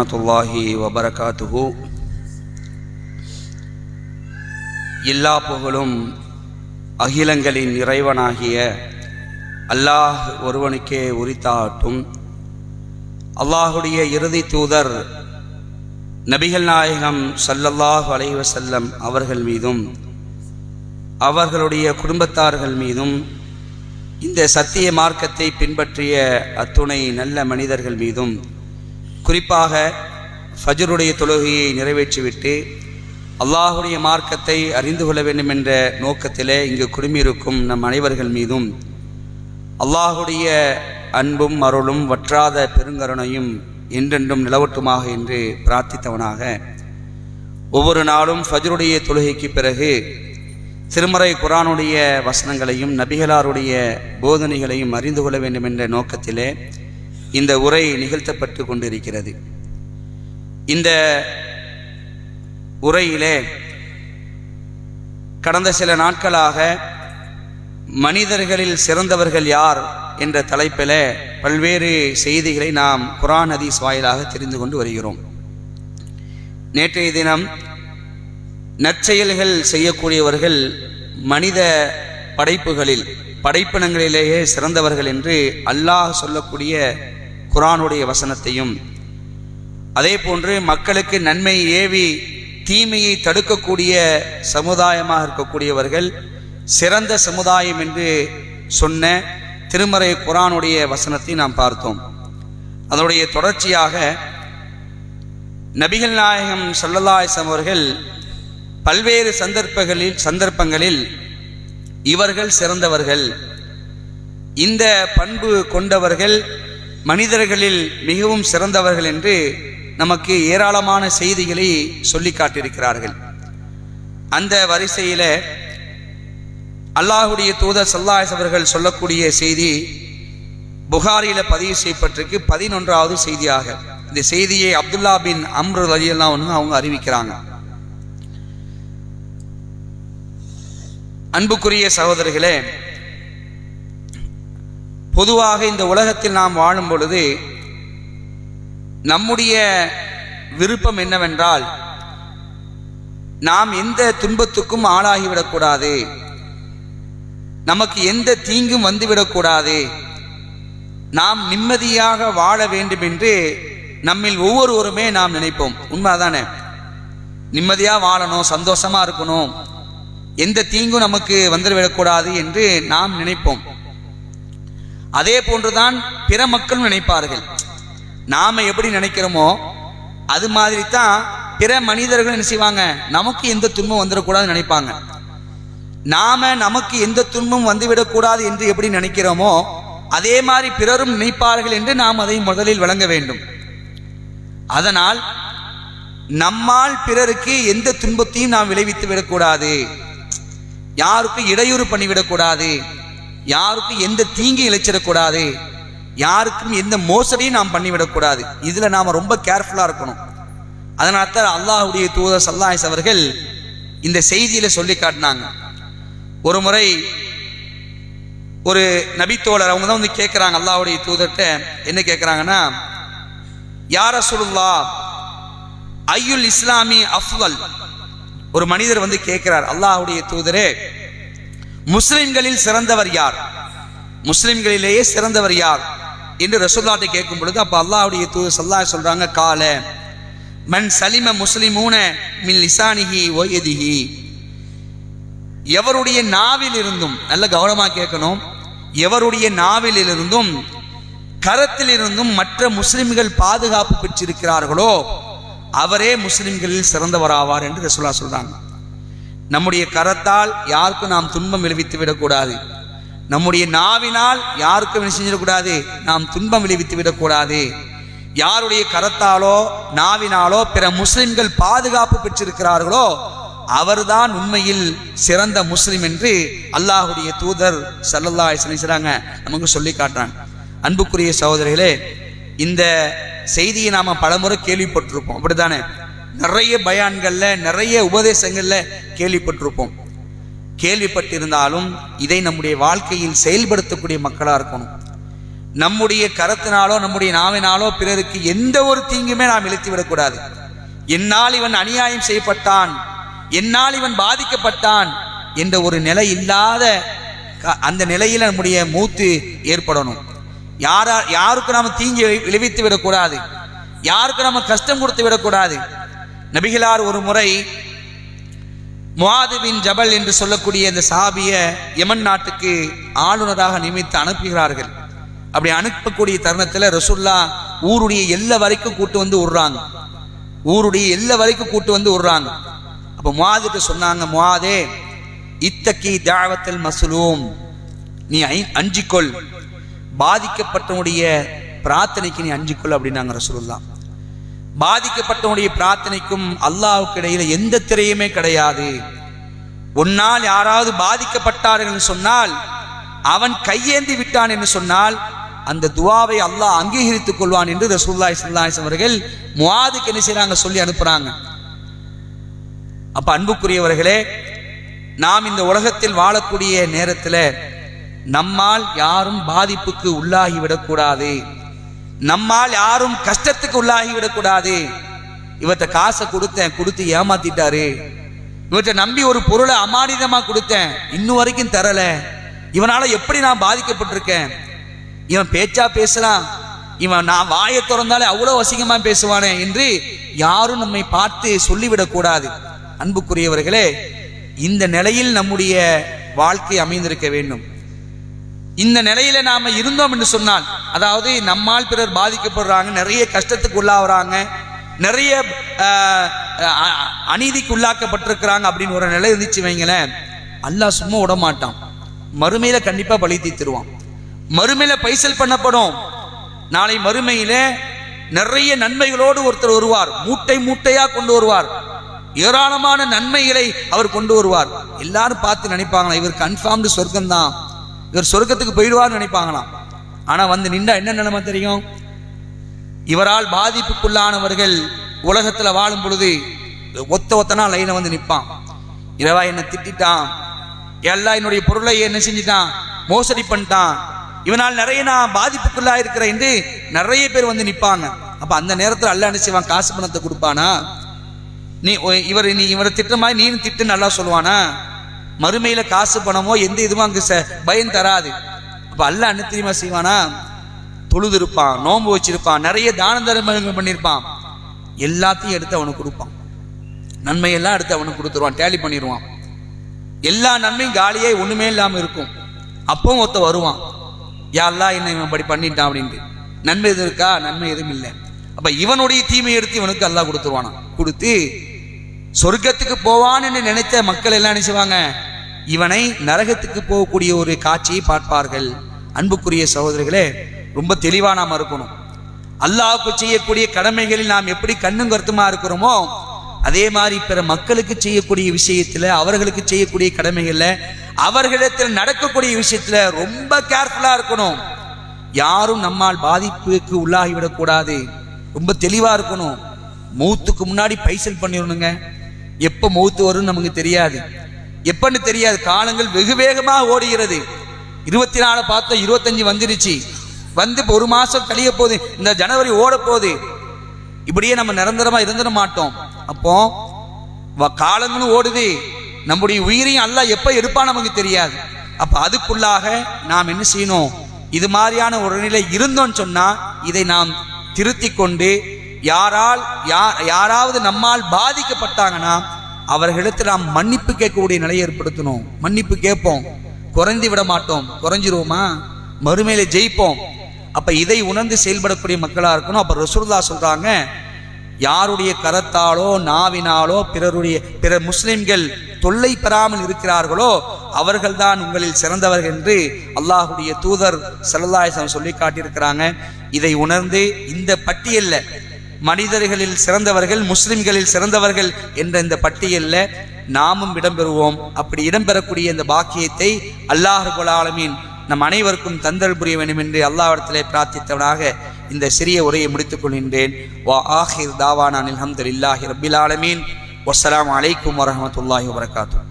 வரமத்துல்லாஹி வபரகாத்துகு எல்லா புகழும் அகிலங்களின் இறைவனாகிய அல்லாஹ் ஒருவனுக்கே உரித்தாட்டும் அல்லாஹுடைய இறுதி தூதர் நபிகள் நாயகம் ஸல்லல்லாஹு அலைவசல்லம் அவர்கள் மீதும் அவர்களுடைய குடும்பத்தார்கள் மீதும் இந்த சத்திய மார்க்கத்தை பின்பற்றிய அத்துணை நல்ல மனிதர்கள் மீதும் குறிப்பாக ஃபஜருடைய தொழுகையை நிறைவேற்றிவிட்டு அல்லாஹுடைய மார்க்கத்தை அறிந்து கொள்ள வேண்டும் என்ற நோக்கத்திலே இங்கு குடுமியிருக்கும் நம் அனைவர்கள் மீதும் அல்லாஹுடைய அன்பும் அருளும் வற்றாத பெருங்கருணையும் என்றென்றும் நிலவட்டுமாக என்று பிரார்த்தித்தவனாக ஒவ்வொரு நாளும் ஃபஜருடைய தொழுகைக்கு பிறகு திருமறை குரானுடைய வசனங்களையும் நபிகளாருடைய போதனைகளையும் அறிந்து கொள்ள வேண்டும் என்ற நோக்கத்திலே இந்த உரை நிகழ்த்தப்பட்டு கொண்டிருக்கிறது. இந்த உரையிலே கடந்த சில நாட்களாக மனிதர்களில் சிறந்தவர்கள் யார் என்ற தலைப்பில் பல்வேறு செய்திகளை நாம் குரான் ஹதீஸ் வாயிலாக தெரிந்து கொண்டு வருகிறோம். நேற்றைய தினம் நற்செயல்கள் செய்யக்கூடியவர்கள் மனித படைப்புகளில் படைப்பினங்களிலேயே சிறந்தவர்கள் என்று அல்லாஹ் சொல்லக்கூடிய குரானுடைய வசனத்தையும். அதே போன்று மக்களுக்கு நன்மை ஏவி தீமையை தடுக்கக்கூடிய சமுதாயமாக இருக்கக்கூடியவர்கள் சிறந்த சமுதாயம் என்று சொன்ன திருமறை குரானுடைய வசனத்தை நாம் பார்த்தோம். அதனுடைய தொடர்ச்சியாக நபிகள் நாயகம் சல்லல்லாஹம் அவர்கள் பல்வேறு சந்தர்ப்பங்களில் சந்தர்ப்பங்களில் இவர்கள் சிறந்தவர்கள். இந்த பண்பு கொண்டவர்கள் மனிதர்களில் மிகவும் சிறந்தவர்கள் என்று நமக்கு ஏராளமான செய்திகளை சொல்லி காட்டியிருக்கிறார்கள். அந்த வரிசையில் அல்லாஹுடைய தூதர் சல்லாஸ் அவர்கள் சொல்லக்கூடிய செய்தி புகாரியில் பதிவு செய்யப்பட்டிருக்கு. பதினொன்றாவது செய்தியாக. இந்த செய்தியை அப்துல்லா பின் அம்ரு அலியெல்லாம் ஒன்று அவங்க அறிவிக்கிறாங்க. அன்புக்குரிய சகோதரர்களே பொதுவாக இந்த உலகத்தில் நாம் வாழும் பொழுது நம்முடைய விருப்பம் என்னவென்றால் நாம் எந்த துன்பத்துக்கும் ஆளாகிவிடக்கூடாது நமக்கு எந்த தீங்கும் வந்துவிடக்கூடாது நாம் நிம்மதியாக வாழ வேண்டும் என்று நம்மில் ஒவ்வொருவருமே நாம் நினைப்போம். உண்மைதானே? நிம்மதியாக வாழணும் சந்தோஷமா இருக்கணும். எந்த தீங்கும் நமக்கு வந்துவிடக்கூடாது என்று நாம் நினைப்போம். அதே போன்றுதான் பிற மக்களும் நினைப்பார்கள். நாம எப்படி நினைக்கிறோமோ அது மாதிரி தான் பிற மனிதர்கள் என்ன செய்வாங்க? நமக்கு எந்த துன்பம் வந்துடக்கூடாதுன்னு நினைப்பாங்க. நாம நமக்கு எந்த துன்பம் வந்துவிடக்கூடாது என்று எப்படி நினைக்கிறோமோ அதே மாதிரி பிறரும் நினைப்பார்கள் என்று நாம் அதை முதலில் வழங்க வேண்டும். அதனால் நம்மால் பிறருக்கு எந்த துன்பத்தையும் நாம் விளைவித்து விடக்கூடாது யாருக்கும் இடையூறு பண்ணிவிடக்கூடாது. யாருக்கும் எந்த தீங்கும் இழைச்சிடக்கூடாது யாருக்கும் எந்த மோசடியும் நாம் பண்ணிவிடக்கூடாது. இதில் நாம் ரொம்ப கேர்ஃபுல்லாக இருக்கணும். அதனால தான் அல்லாஹுடைய தூதர் சல்லாஹிஸ் அவர்கள் இந்த செய்தியில் சொல்லி காட்டினாங்க. ஒரு முறை ஒரு நபித்தோழர் அவங்க தான் வந்து கேட்குறாங்க அல்லாஹுடைய தூதர்கிட்ட என்ன கேட்குறாங்கன்னா யார சொல்லுல்லா ஐயுல் இஸ்லாமி அஃவல் ஒரு மனிதர் வந்து கேட்கிறார் அல்லாஹுடைய தூதரே முஸ்லிம்களில் சிறந்தவர் யார்? முஸ்லிம்களிலேயே சிறந்தவர் யார்? என்று ரசூல்லாட்டை கேட்கும் பொழுது அப்ப அல்லாஹுடைய தூது சல்லா சொல்றாங்க கால மண் சலிம முஸ்லிமூன மின் லிசானிஹி ஒயதிஹி எவருடைய நாவில் இருந்தும் நல்ல கவனமா கேட்கணும் எவருடைய நாவில் இருந்தும் கரத்தில் இருந்தும் மற்ற முஸ்லிம்கள் பாதுகாப்பு பெற்றிருக்கிறார்களோ அவரே முஸ்லிம்களில் சிறந்தவராவார் என்று ரசூலா சொல்றாங்க. நம்முடைய கரத்தால் யாருக்கும் நாம் துன்பம் விளைவித்து விடக்கூடாது. நம்முடைய நாவினால் யாருக்கும் என்ன செஞ்சிடக்கூடாது? நாம் துன்பம் விளைவித்து விடக்கூடாது. யாருடைய கரத்தாலோ நாவினாலோ பிற முஸ்லிம்கள் பாதுகாப்பு பெற்றிருக்கிறார்களோ அவர்தான் உண்மையில் சிறந்த முஸ்லிம் என்று அல்லாஹுடைய தூதர் சல்லல்லா செய்கிறாங்க நமக்கு சொல்லி காட்டுறாங்க. அன்புக்குரிய சகோதரிகளே இந்த செய்தியை நாம பலமுறை கேள்விப்பட்டிருப்போம். அப்படித்தானே? நிறைய பயான்களில் நிறைய உபதேசங்களில் கேள்விப்பட்டிருப்போம். கேள்விப்பட்டிருந்தாலும் இதை நம்முடைய வாழ்க்கையில் செயல்படுத்தக்கூடிய மக்களாக இருக்கணும். நம்முடைய கரத்தினாலோ நம்முடைய நாவினாலோ பிறருக்கு எந்த ஒரு தீங்குமே நாம் இழுத்து விடக்கூடாது. என்னால் இவன் அநியாயம் செய்யப்பட்டான் என்னால் இவன் பாதிக்கப்பட்டான் என்ற ஒரு நிலை இல்லாத க- அந்த நிலையில் நம்முடைய மூத்து ஏற்படணும். யாரா யாருக்கு நாம் தீங்கி விளைவித்து விடக்கூடாது. யாருக்கு நம்ம கஷ்டம் கொடுத்து விடக்கூடாது. நபிகளார் ஒரு முறை முஆது ஜபல் என்று சொல்லக்கூடிய இந்த சாபிய யமன் நாட்டுக்கு ஆளுநராக நியமித்து அனுப்புகிறார்கள். அப்படி அனுப்பக்கூடிய தருணத்தில் ரசுல்லா ஊருடைய எல்லை வரைக்கும் கூட்டு வந்து விடுறாங்க. ஊருடைய எல்லை வரைக்கும் கூட்டு வந்து விடுறாங்க. அப்போ முவாதுட்டு சொன்னாங்க முவாதே இத்தக்கி தாவத்தல் மசுலூம் நீ அஞ்சிக்கொள். பாதிக்கப்பட்டவனுடைய பிரார்த்தனைக்கு நீ அஞ்சிக்கொள் அப்படின்னாங்க ரசுல்லா பாதிக்கப்பட்டவனுடைய பிரார்த்தனைக்கும் அல்லாவுக்கு இடையில எந்த திரையுமே கிடையாது. உன்னால் யாராவது பாதிக்கப்பட்டார்கள் என்று சொன்னால் அவன் கையேந்தி விட்டான் என்று சொன்னால் அந்த துவாவை அல்லாஹ் அங்கீகரித்துக் கொள்வான் என்று ரசூலுல்லாஹி ஸல்லல்லாஹு அவர்கள் முவாதுக்கு என்ன செய்யறாங்க சொல்லி அனுப்புறாங்க. அப்ப அன்புக்குரியவர்களே நாம் இந்த உலகத்தில் வாழக்கூடிய நேரத்தில் நம்மால் யாரும் பாதிப்புக்கு உள்ளாகி விடக்கூடாது நம்மால் யாரும் கஷ்டத்துக்கு உள்ளாகி விடக்கூடாது. இவர்கிட்ட காசை கொடுத்தேன் கொடுத்து ஏமாத்திட்டாரு. இவர்கிட்ட நம்பி ஒரு பொருளை அமானிதமா கொடுத்தேன் இன்னும் வரைக்கும் தரல. இவனால எப்படி நான் பாதிக்கப்பட்டிருக்கேன்? இவன் பேச்சா பேசலாம். இவன் நான் வாயை திறந்தாலே அவ்வளவு அசிங்கமா பேசுவானே என்று யாரும் நம்மை பார்த்து சொல்லிவிடக் கூடாது அன்புக்குரியவர்களே இந்த நிலையில் நம்முடைய வாழ்க்கை அமைந்திருக்க வேண்டும். இந்த நிலையில நாம இருந்தோம் என்று சொன்னால் அதாவது நம்மால் பிறர் பாதிக்கப்படுறாங்க நிறைய கஷ்டத்துக்கு உள்ளாகிறாங்க நிறைய அநீதிக்கு உள்ளாக்கப்பட்டிருக்கிறாங்க அப்படின்னு ஒரு நிலை இருந்துச்சு வைங்களேன். அல்லாஹ் சும்மா விட மாட்டான். மறுமையில கண்டிப்பா பழி தீத்துருவான் மறுமையில பைசல் பண்ணப்படும். நாளை மறுமையில நிறைய நன்மைகளோடு ஒருத்தர் வருவார். மூட்டை மூட்டையா கொண்டு வருவார். ஏராளமான நன்மைகளை அவர் கொண்டு வருவார். எல்லாரும் பார்த்து நினைப்பாங்களா இவர் கன்ஃபார்ம்டு சொர்க்கம் தான் இவர் சொர்க்கத்துக்கு போயிடுவார்னு நினைப்பாங்களாம். ஆனா வந்து நின்றா என்ன நிலைமை தெரியும்? இவரால் பாதிப்புக்குள்ளானவர்கள் உலகத்துல வாழும் பொழுது ஒத்த ஒத்தனா லைனை வந்து நிற்பான் இரவா என்ன திட்டிட்டான். எல்லாம் என்னுடைய பொருளை என்ன செஞ்சிட்டான்? மோசடி பண்ணிட்டான். இவனால் நிறைய நான் பாதிப்புக்குள்ளா இருக்கிறேன் என்று நிறைய பேர் வந்து நிற்பாங்க அப்ப அந்த நேரத்தில் அல்ல செய்வான்? காசு பணத்தை கொடுப்பானா? நீ ஒ- இவர் நீ இவரை திட்ட மாதிரி நீனும் திட்டு நல்லா சொல்லுவானா? மறுமையில காசு பணமோ எந்த இதுவும் அங்கு ச- பயம் தராது. அப்ப அல்ல என்ன தெரியுமா செய்வானா? தொழுது இருப்பான் நோன்பு வச்சிருப்பான் நிறைய தான தர்மங்கள் பண்ணியிருப்பான் எல்லாத்தையும் எடுத்து அவனுக்கு கொடுப்பான். நன்மையெல்லாம் எடுத்து அவனுக்கு கொடுத்துருவான் டேலி பண்ணிடுவான் எல்லா நன்மையும் காலியே ஒண்ணுமே இல்லாம இருக்கும். அப்பவும் ஒருத்த வருவான். யாரெல்லாம் என்ன இவன் இப்படி பண்ணிட்டான் அப்படின்ட்டு. நன்மை எதுவும் இருக்கா? நன்மை எதுவும் இல்லை. அப்ப இவனுடைய தீமை எடுத்து இவனுக்கு அல்லா கொடுத்துருவானா? கொடுத்து சொர்க்கத்துக்கு போவான்னு நினைத்த மக்கள் எல்லாம் நினைச்சுவாங்க இவனை நரகத்துக்கு போகக்கூடிய ஒரு காட்சியை பார்ப்பார்கள். அன்புக்குரிய சகோதரிகளே ரொம்ப தெளிவா நாம் இருக்கணும் அல்லாவுக்கு செய்யக்கூடிய கடமைகளில் நாம் எப்படி கண்ணும் கருத்துமா இருக்கிறோமோ அதே மாதிரி பிற மக்களுக்கு செய்யக்கூடிய விஷயத்துல அவர்களுக்கு செய்யக்கூடிய கடமைகள்ல அவர்களிடத்தில் நடக்கக்கூடிய விஷயத்துல ரொம்ப கேர்ஃபுல்லா இருக்கணும். யாரும் நம்மால் பாதிப்புக்கு உள்ளாகிவிடக்கூடாது ரொம்ப தெளிவா இருக்கணும். மௌத்துக்கு முன்னாடி பைசல் பண்ணிடணுங்க. எப்ப மௌத்து வரும்னு நமக்கு தெரியாது. எப்பன்னு தெரியாது. காலங்கள் வெகு வேகமாக ஓடுகிறது. இருபத்தி நாலு பார்த்தோம் இருபத்தஞ்சு வந்துருச்சு. வந்து இப்போ ஒரு மாதம் கழிய போகுது. இந்த ஜனவரி ஓட போகுது. இப்படியே நம்ம நிரந்தரமாக இருந்துட மாட்டோம். அப்போ வ- காலங்களும் ஓடுது. நம்முடைய உயிரையும் அல்ல எப்போ எடுப்பான் நமக்கு தெரியாது. அப்போ அதுக்குள்ளாக நாம் என்ன செய்யணும்? இது மாதிரியான ஒரு நிலை இருந்தோம்னு சொன்னால் இதை நாம் திருத்தி கொண்டு யாரால் யார் யாராவது நம்மால் பாதிக்கப்பட்டாங்கன்னா அவர்களிடத்தில் நாம் மன்னிப்பு கேட்கக்கூடிய நிலையை ஏற்படுத்தணும். மன்னிப்பு கேட்போம். குறைந்து விட மாட்டோம். குறைஞ்சிருவோமா? மறுமையில ஜெயிப்போம். அப்ப இதை உணர்ந்து செயல்படக்கூடிய மக்களா இருக்கணும். அப்ப ரசூலுல்லாஹ் சொல்றாங்க யாருடைய கரத்தாலோ நாவினாலோ பிறருடைய பிற முஸ்லிம்கள் தொல்லை பெறாமல் இருக்கிறார்களோ அவர்கள்தான் உங்களில் சிறந்தவர்கள் என்று அல்லாஹுடைய தூதர் சல்லல்லாஹு சொல்லி காட்டியிருக்கிறாங்க. இதை உணர்ந்து இந்த பட்டியல்ல மனிதர்களில் சிறந்தவர்கள் முஸ்லிம்களில் சிறந்தவர்கள் என்ற இந்த பட்டியல்ல நாமும் இடம்பெறுவோம். அப்படி இடம்பெறக்கூடிய இந்த பாக்கியத்தை அல்லாஹ் ரபுல் நம் அனைவருக்கும் தந்தல் புரிய வேண்டும் என்று அல்லாஹ்விடத்திலே பிரார்த்தித்தவனாக இந்த சிறிய உரையை முடித்துக் கொள்கின்றேன். வா ஆஹிர் தாவானான் இல்லாஹி ரபில் ஆலமீன். வசலாம் அலைக்கும் வரமத்துல்லாஹி வபரகாத்துஹு.